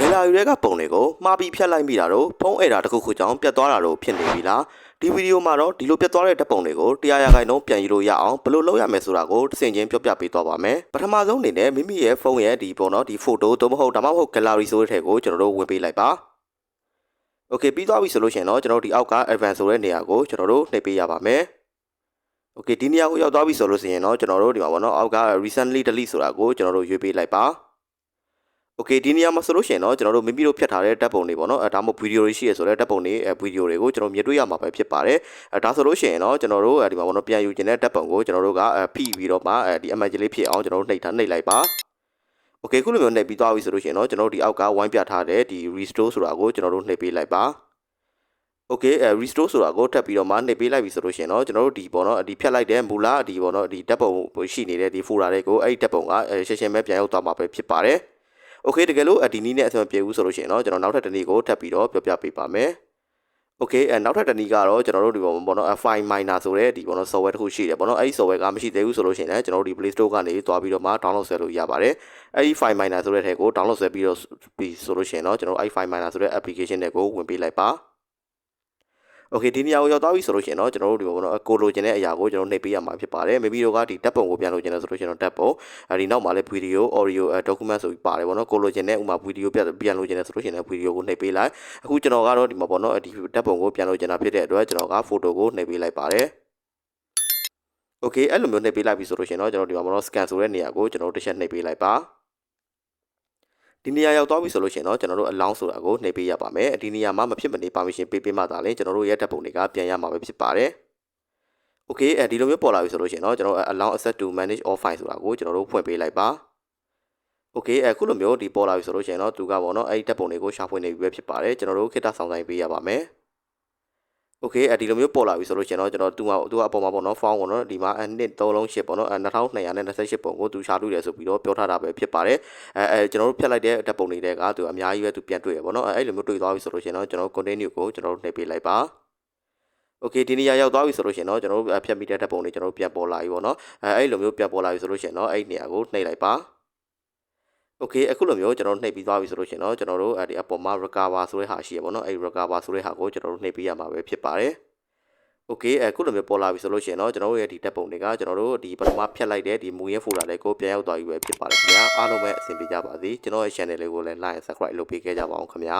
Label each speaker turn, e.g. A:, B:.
A: ဂယ်လာရီတွေကပုံတွေကိုမှားပြီးဖြတ်လိုက်မိတာတော့ဖုံးအဲ့တာတစ်ခုခုကြောင့်ပြတ်သွားတာတော့ဖြစ်နေပြီလားဒီဗီဒီယိုမှာတော့ဒီလိုပြတ်သွားတဲ့ဓာတ်ပုံတွေကိုတရားရဂိုင်နှုန်းပြန်ယူလို့ရအောင်ဘယ်လိုလုပ်ရမလဲဆိုတာကိုတစ်ဆင့်ချင်းပြောပြပေးသွားပါမယ်ပထမဆုံးအနေနဲ့မိမိရဲ့ဖုန်းရဲ့ဒီပုံတော့ဒီဖိုတိုသို့မဟုတ်ဒါမှမဟုတ် gallery ဆိုတဲ့ထက်ကိုကျွန်တော်တို့ဝင်ပေးလိုက်ပါ Okay ပြီးသွားပြီဆိုလို့ရှိရင်တော့ကျွန်တော်တို့ဒီအောက်က advance ဆိုတဲ့နေရာကိုကျွန်တော်တို့နှိပ်ပေးရပါမယ် Okay ဒီနေရာကိုရောက်သွားပြီဆိုလို့ရှိရင်တော့ကျွန်တော်တို့ဒီမှာပေါ့နော်အောက်က recently delete ဆိုတာကိုကျွန်တော်တို့ရွေးပေးလိုက်ပါ Okay ဒီနေရာမှာဆိုလို့ရှိရင်တော့ကျွန်တော်တို့မိမိတို့ဖြတ်ထားတဲ့ဓာတ်ပုံတွေပေါ့နော်အဲဒါမှမဟုတ်ဗီဒီယိုတွေရှိရဆိုတဲ့ဓာတ်ပုံတွေအဲဗီဒီယိုတွေကိုကျွန်တော်မြင်တွေ့ရမှာပဲဖြစ်ပါတယ်အဲဒါဆိုလို့ရှိရင်တော့ကျွန်တော်တို့အဲဒီမှာပေါ့နော်ပြန်ယူခြင်းတဲ့ဓာတ်ပုံကိုကျွန်တော်တို့ကအဲဖိပြီးတော့မှအဲဒီ image လေးဖြစ်အောင်ကျွန်တော်တို့နှိပ်ထားနှိပ်လိုက်ပါ Okay ခုလိုမျိုးနှိပ်ပြီးသွားပြီဆိုလို့ရှိရင်တော့ကျွန်တော်တို့ဒီအောက်ကဝိုင်းပြထားတဲ့ဒီ restore ဆိုတာကိုကျွန်တော်တို့နှိပ်ပေးလိုက်ပါ Okay အဲ restore ဆိုတာကိုထပ်ပြီးတော့မှနှိပ်ပေးလိုက်ပြီဆိုလို့ရှိရင်တော့ကျွန်တော်တို့ဒီပေါ့နော်ဒီဖြတ်လိုက်တဲ့မူလဒီပေါ့နော်ဒီဓာတ်ပုံရှိနေတဲ့ဒီ folder တွေကိုအဲ့ဒီဓာတ်ပုံကရှင်းရှင်းပဲပြန်ရောက်သွားမှာပဲဖြစ်ပါတယ် Okay တကယ်လို့ဒီနည်းနဲ့အဆင်မပြေဘူးဆိုလို့ရှိရင်တော့ကျွန်တော်နောက်ထပ်တစ်နည်းကိုထပ်ပြီးတော့ပြောပြပေးပါမယ်။ Okay အဲနောက်ထပ်တစ်နည်းကတော့ကျွန်တော်တို့ဒီပေါ်ပေါ့နော် file miner ဆိုတဲ့ဒီပေါ့နော် software တစ်ခုရှိတယ်ပေါ့နော်အဲ့ဒီ software ကမရှိသေးဘူးဆိုလို့ရှိရင်လည်းကျွန်တော်တို့ဒီ Play Store ကနေသွားပြီးတော့မှ download ဆွဲလို့ရပါတယ်။အဲ့ဒီ file miner ဆိုတဲ့ထဲကို download ဆွဲပြီးတော့ပြီးဆိုလို့ရှိရင်တော့ကျွန်တော်အဲ့ဒီ file miner ဆိုတဲ့ application တွေကိုဝင်ပေးလိုက်ပါ။ Okay ဒီနေရာကိုရောက်သွားပြီဆိုလို့ရှိရင်တော့ကျွန်တော်တို့ဒီပေါ့နော်ကိုလိုချင်တဲ့အရာကိုကျွန်တော်နှိပ်ပေးရမှာဖြစ်ပါတယ်။မိမိတို့ကဒီဓာတ်ပုံကိုပြန်လိုချင်တယ်ဆိုလို့ရှိရင်တော့ဓာတ်ပုံအဲဒီနောက်မှာလည်း video audio document ဆိုပြီးပါတယ်ပေါ့နော်ကိုလိုချင်တဲ့ဥမာ video ပြန်ပြန်လိုချင်တယ်ဆိုလို့ရှိရင်လည်း video ကိုနှိပ်ပေးလိုက်အခုကျွန်တော်ကတော့ဒီမှာပေါ့နော်ဒီဓာတ်ပုံကိုပြန်လိုချင်တာဖြစ်တဲ့အတွက်ကျွန်တော်က photo ကိုနှိပ်ပေးလိုက်ပါတယ် Okay အဲ့လိုမျိုးနှိပ်ပေးလိုက်ပြီဆိုလို့ရှိရင်တော့ကျွန်တော်ဒီမှာပေါ့နော် scan ဆိုတဲ့နေရာကိုကျွန်တော်တို့တစ်ချက်နှိပ်ပေးလိုက်ပါ ဒီနေရာရောက်သွားပြီဆိုလို့ရှိရင်တော့ကျွန်တော်တို့ allow ဆိုတာကိုနှိပ်ပေးရပါမယ်ဒီနေရာမှာမဖြစ်မနေ permission ပေးပေးမှသာလေကျွန်တော်တို့ရဲ့ဓာတ်ပုံတွေကပြန်ရမှာပဲဖြစ်ပါတယ် Okay အဲဒီလိုမျိုးပေါ်လာပြီဆိုလို့ရှိရင်တော့ကျွန်တော် allow access to manage all file ဆိုတာကိုကျွန်တော်တို့ဖွင့်ပေးလိုက်ပါ Okay အခုလိုမျိုးဒီပေါ်လာပြီဆိုလို့ရှိရင်တော့သူကပေါ့နော်အဲ့ဒီဓာတ်ပုံတွေကိုရှာဖွေနေပြီပဲဖြစ်ပါတယ်ကျွန်တော်တို့ခေတ္တဆောင်ဆိုင်ပေးရပါမယ် Okay အဲဒီလိုမျိုးပေါ်လာပြီဆိုလို့ရှိရင်တော့ကျွန်တော်သူကသူကအပေါ်မှာပေါ့နော် file ပေါ့နော်ဒီမှာအနှစ်3လုံး8ပေါ့နော်2228ပုံကိုသူရှာတွေ့တယ်ဆိုပြီးတော့ပြောထားတာပဲဖြစ်ပါတယ်အဲအဲကျွန်တော်တို့ဖြတ်လိုက်တဲ့ဓာတ်ပုံတွေတဲကသူအများကြီးပဲသူပြန်တွေ့ရပေါ့နော်အဲအဲ့လိုမျိုးတွေ့သွားပြီဆိုလို့ရှိရင်တော့ကျွန်တော် continue ကိုကျွန်တော်တို့နှိပ်ပေးလိုက်ပါ Okay ဒီနေရာရောက်သွားပြီဆိုလို့ရှိရင်တော့ကျွန်တော်တို့ဖြတ်မိတဲ့ဓာတ်ပုံတွေကျွန်တော်တို့ပြန်ပေါ်လာပြီပေါ့နော်အဲအဲ့လိုမျိုးပြန်ပေါ်လာပြီဆိုလို့ရှိရင်တော့အဲ့ဒီနေရာကိုနှိပ်လိုက်ပါ Okay အခုလိုမျိုးကျွန်တော်တို့နှိပ်ပြီးသွားပြီဆိုလို့ရှိရင်တော့ကျွန်တော်တို့အဲဒီအပေါ်မှာ recover ဆိုတဲ့ဟာရှိရပေါ့နော်အဲဒီ recover ဆိုတဲ့ဟာကိုကျွန်တော်တို့နှိပ်ပေးရမှာပဲဖြစ်ပါတယ် Okay အခုလိုမျိုးပေါ်လာပြီဆိုလို့ရှိရင်တော့ကျွန်တော်တို့ရဲ့ဒီတက်ပုံတွေကကျွန်တော်တို့ဒီပထမဖြတ်လိုက်တဲ့ဒီမူရင်း folder တွေကိုပြန်ရောက်သွားပြီပဲဖြစ်ပါတယ်ခင်ဗျာအားလုံးပဲအဆင်ပြေကြပါစေကျွန်တော်ရဲ့ channel လေးကိုလည်း like and subscribe လုပ်ပေးခဲ့ကြပါအောင်ခင်ဗျာ